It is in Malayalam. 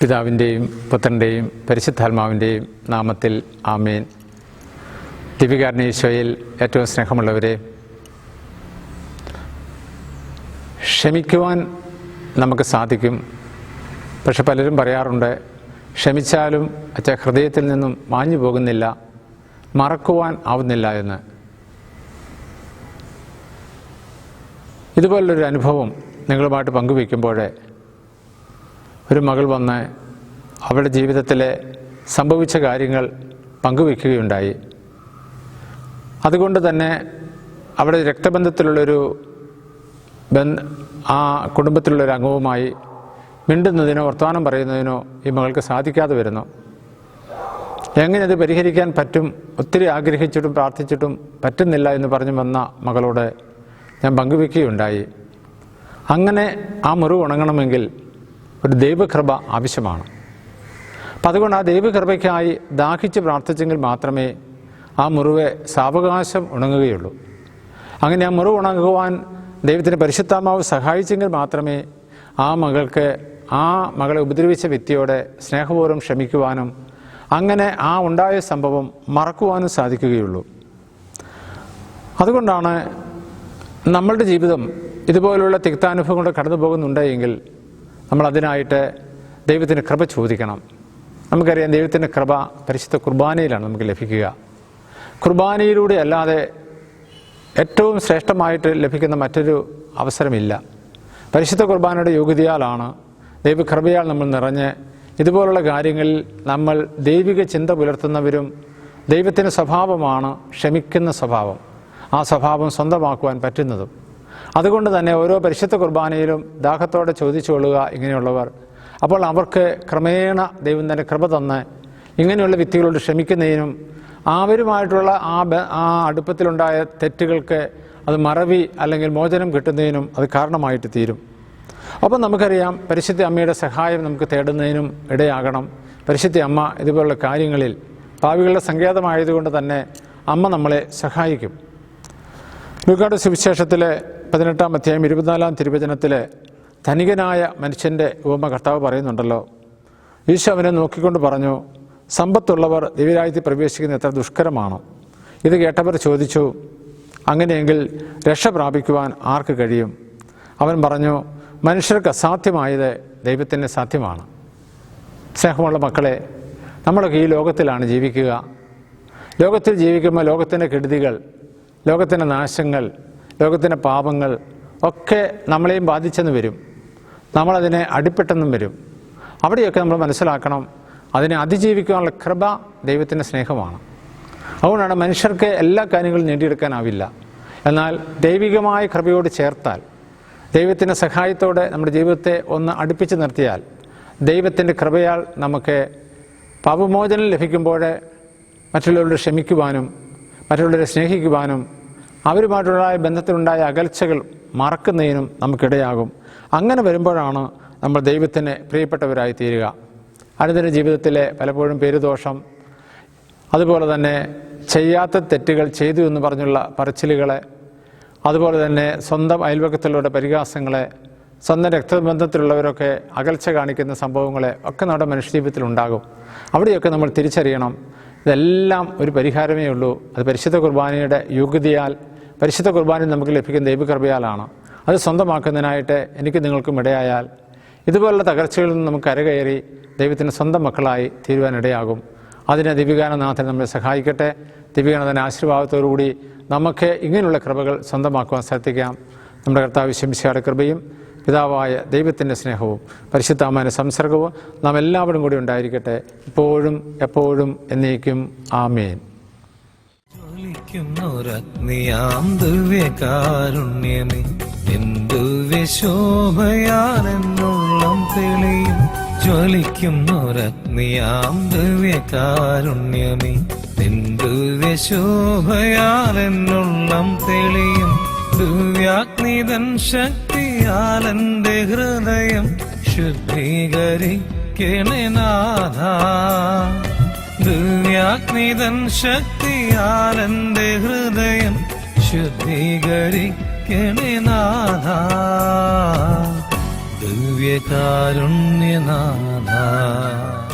പിതാവിന്റെയും പുത്രന്റെയും പരിശുദ്ധാത്മാവിന്റെയും നാമത്തിൽ ആമേൻ. ദിവികാരണീശോയിൽ ഏറ്റവും സ്നേഹമുള്ളവരെ ക്ഷമിക്കുവാൻ നമുക്ക് സാധിക്കും. പക്ഷെ പലരും പറയാറുണ്ട് ക്ഷമിച്ചാലും അച്ഛ ഹൃദയത്തിൽ നിന്നും മാഞ്ഞു പോകുന്നില്ല മറക്കുവാൻ ആവുന്നില്ല എന്ന്. ഇതുപോലുള്ളൊരു അനുഭവം നിങ്ങളുമായിട്ട് പങ്കുവയ്ക്കുമ്പോൾ ഒരു മകൾ വന്ന് അവളുടെ ജീവിതത്തിലെ സംഭവിച്ച കാര്യങ്ങൾ പങ്കുവയ്ക്കുകയുണ്ടായി അതുകൊണ്ട് തന്നെ അവിടെ രക്തബന്ധത്തിലുള്ളൊരു ബന്ധ ആ കുടുംബത്തിലുള്ളൊരു അംഗവുമായി മിണ്ടുന്നതിനോ വർത്തമാനം പറയുന്നതിനോ ഈ മകൾക്ക് സാധിക്കാതെ വരുന്നു. എങ്ങനെ അത് പരിഹരിക്കാൻ പറ്റും? ഒത്തിരി ആഗ്രഹിച്ചിട്ടും പ്രാർത്ഥിച്ചിട്ടും പറ്റുന്നില്ല എന്ന് പറഞ്ഞു വന്ന മകളോട് ഞാൻ പങ്കുവെക്കുകയുണ്ടായി. അങ്ങനെ ആ മുറിവ് ഉണങ്ങണമെങ്കിൽ ഒരു ദൈവകൃപ ആവശ്യമാണ്. അപ്പം അതുകൊണ്ട് ആ ദൈവകൃപയ്ക്കായി ദാഹിച്ച് പ്രാർത്ഥിച്ചെങ്കിൽ മാത്രമേ ആ മുറിവ് സാവകാശം ഉണങ്ങുകയുള്ളൂ. അങ്ങനെ ആ മുറിവ് ഉണങ്ങുവാൻ ദൈവത്തിന് പരിശുദ്ധാത്മാവ് സഹായിച്ചെങ്കിൽ മാത്രമേ ആ മകൾക്ക് ആ മകളെ ഉപദ്രവിച്ച വ്യക്തിയോടെ സ്നേഹപൂർവം ക്ഷമിക്കുവാനും അങ്ങനെ ആ ഉണ്ടായ സംഭവം മറക്കുവാനും സാധിക്കുകയുള്ളൂ. അതുകൊണ്ടാണ് നമ്മളുടെ ജീവിതം ഇതുപോലുള്ള തിക്താനുഭവങ്ങളുടെ കടന്നു പോകുന്നുണ്ടെങ്കിൽ നമ്മൾ അതിനായിട്ട് ദൈവത്തിന്റെ കൃപ ചോദിക്കണം. നമുക്കറിയാം ദൈവത്തിന്റെ കൃപ പരിശുദ്ധ കുർബാനയിലാണ് നമുക്ക് ലഭിക്കുക. കുർബാനയിലൂടെ അല്ലാതെ ഏറ്റവും ശ്രേഷ്ഠമായിട്ട് ലഭിക്കുന്ന മറ്റൊരു അവസരമില്ല. പരിശുദ്ധ കുർബാനയുടെ യോഗ്യതയാലാണ് ദൈവകൃപയാൽ നമ്മൾ നിറഞ്ഞ് ഇതുപോലുള്ള കാര്യങ്ങളിൽ നമ്മൾ ദൈവിക ചിന്ത പുലർത്തുന്നവരും ദൈവത്തിന്റെ സ്വഭാവമാണ് ക്ഷമിക്കുന്ന സ്വഭാവം. ആ സ്വഭാവം സ്വന്തമാക്കുവാൻ പറ്റുന്നതും. അതുകൊണ്ട് തന്നെ ഓരോ പരിശുദ്ധ കുർബാനയിലും ദാഹത്തോടെ ചോദിച്ചു കൊള്ളുക ഇങ്ങനെയുള്ളവർ. അപ്പോൾ അവർക്ക് ക്രമേണ ദൈവം തന്നെ കൃപ തന്ന് ഇങ്ങനെയുള്ള വ്യക്തികളോട് ക്ഷമിക്കുന്നതിനും അവരുമായിട്ടുള്ള ആ ആ അടുപ്പത്തിലുണ്ടായ തെറ്റുകൾക്ക് അത് മറവി അല്ലെങ്കിൽ മോചനം കിട്ടുന്നതിനും അത് കാരണമായിട്ട് തീരും. അപ്പം നമുക്കറിയാം പരിശുദ്ധ അമ്മയുടെ സഹായം നമുക്ക് തേടുന്നതിനും ഇടയാകണം. പരിശുദ്ധ അമ്മ ഇതുപോലുള്ള കാര്യങ്ങളിൽ ഭാവികളുടെ സങ്കേതമായതുകൊണ്ട് തന്നെ അമ്മ നമ്മളെ സഹായിക്കും. ലൂക്കാട് സുവിശേഷത്തിലെ പതിനെട്ടാം അധ്യായം ഇരുപത്തിനാലാം തിരുവചനത്തിൽ ധനികനായ മനുഷ്യന്റെ ഉപമ കർത്താവ് പറയുന്നുണ്ടല്ലോ. ഈശോ അവനെ നോക്കിക്കൊണ്ട് പറഞ്ഞു സമ്പത്തുള്ളവർ ദിവ്യരാജ്യത്തിൽ പ്രവേശിക്കുന്ന എത്ര ദുഷ്കരമാണ്? ഇത് കേട്ടവർ ചോദിച്ചു അങ്ങനെയെങ്കിൽ രക്ഷ പ്രാപിക്കുവാൻ ആർക്ക് കഴിയും? അവൻ പറഞ്ഞു മനുഷ്യർക്ക് അസാധ്യമായത് ദൈവത്തിന് സാധ്യമാണ്. സ്നേഹമുള്ള മക്കളെ നമ്മളൊക്കെ ഈ ലോകത്തിലാണ് ജീവിക്കുക. ലോകത്തിൽ ജീവിക്കുമ്പോൾ ലോകത്തിന്റെ കെടുതികൾ ലോകത്തിന്റെ നാശങ്ങൾ ലോകത്തിന്റെ പാപങ്ങൾ ഒക്കെ നമ്മളെയും ബാധിച്ചെന്ന് വരും. നമ്മളതിനെ അടിപ്പെട്ടെന്നും വരും. അവിടെയൊക്കെ നമ്മൾ മനസ്സിലാക്കണം അതിനെ അതിജീവിക്കാനുള്ള കൃപ ദൈവത്തിന്റെ സ്നേഹമാണ്. അതുകൊണ്ടാണ് മനുഷ്യർക്ക് എല്ലാ കാര്യങ്ങളും നേടിയെടുക്കാനാവില്ല. എന്നാൽ ദൈവികമായ കൃപയോട് ചേർത്താൽ ദൈവത്തിന്റെ സഹായത്തോടെ നമ്മുടെ ജീവിതത്തെ ഒന്ന് അടുപ്പിച്ച് നിർത്തിയാൽ ദൈവത്തിന്റെ കൃപയാൽ നമുക്ക് പാപമോചനം ലഭിക്കുമ്പോൾ മറ്റുള്ളവരോട് ക്ഷമിക്കുവാനും മറ്റുള്ളവരെ സ്നേഹിക്കുവാനും അവരുമായിട്ടുള്ള ബന്ധത്തിലുണ്ടായ അകൽച്ചകൾ മറക്കുന്നതിനും നമുക്കിടയാകും. അങ്ങനെ വരുമ്പോഴാണ് നമ്മൾ ദൈവത്തിന് പ്രിയപ്പെട്ടവരായി തീരുക. അനുദിന ജീവിതത്തിലെ പലപ്പോഴും പേരുദോഷം അതുപോലെ തന്നെ ചെയ്യാത്ത തെറ്റുകൾ ചെയ്തു എന്ന് പറഞ്ഞുള്ള പറച്ചിലുകളെ അതുപോലെ തന്നെ സ്വന്തം അയൽവക്കത്തിലുള്ള പരിഹാസങ്ങളെ സ്വന്തം രക്തബന്ധത്തിലുള്ളവരൊക്കെ അകൽച്ച കാണിക്കുന്ന സംഭവങ്ങളെ ഒക്കെ നമ്മുടെ മനുഷ്യജീവിതത്തിൽ ഉണ്ടാകും. അവിടെയൊക്കെ നമ്മൾ തിരിച്ചറിയണം. ഇതെല്ലാം ഒരു പരിഹാരമേ ഉള്ളൂ. അത് പരിശുദ്ധ കുർബാനയുടെ യോഗ്യതയാൽ പരിശുദ്ധ കുർബാന നമുക്ക് ലഭിക്കുന്ന ദൈവകൃപയാലാണ്. അത് സ്വന്തമാക്കുന്നതിനായിട്ട് എനിക്ക് നിങ്ങൾക്കും ഇടയായാൽ ഇതുപോലുള്ള തകർച്ചകളിൽ നിന്ന് നമുക്ക് കരകയറി ദൈവത്തിന്റെ സ്വന്തം മക്കളായി തീരുവാനിടയാകും. അതിനെ ദിവികാനനാഥൻ നമ്മളെ സഹായിക്കട്ടെ. ദിവികാനന്ദന്റെ ആശീർവാദത്തോടുകൂടി നമുക്ക് ഇങ്ങനെയുള്ള കൃപകൾ സ്വന്തമാക്കുവാൻ ശ്രദ്ധിക്കാം നമ്മുടെ കർത്താവ് ശംശയുടെ കൃപയും പിതാവായ ദൈവത്തിന്റെ സ്നേഹവും പരിശുദ്ധാമാന്റെ സംസർഗവും നാം എല്ലാവരും കൂടി ഉണ്ടായിരിക്കട്ടെ. ഇപ്പോഴും എപ്പോഴും എന്നേക്കും. ആമേൻ. ജ്വലിക്കുന്നൊരഗ്നിയാം ദിവ്യകാരുണ്യമേ എന്തുവ്യശോഭയാലെന്നുള്ളം തെളിയും. ജ്വലിക്കുന്നൊരഗ്നിയാം ദിവ്യകാരുണ്യമേ എന്തുവ്യശോഭയാലെന്നുള്ളം തെളിയും. ദിവ്യാഗ്നിതൻ ശക്തിയാലെന്റെ ഹൃദയം ശുദ്ധീകരിക്കണേ ദിവ്യാഗ്നിതൻ ശക്തിയാൽ എന്റെ ഹൃദയം ശുദ്ധീകരിക്കണേ നാഥ. ദിവ്യകാരുണ്യനാഥ.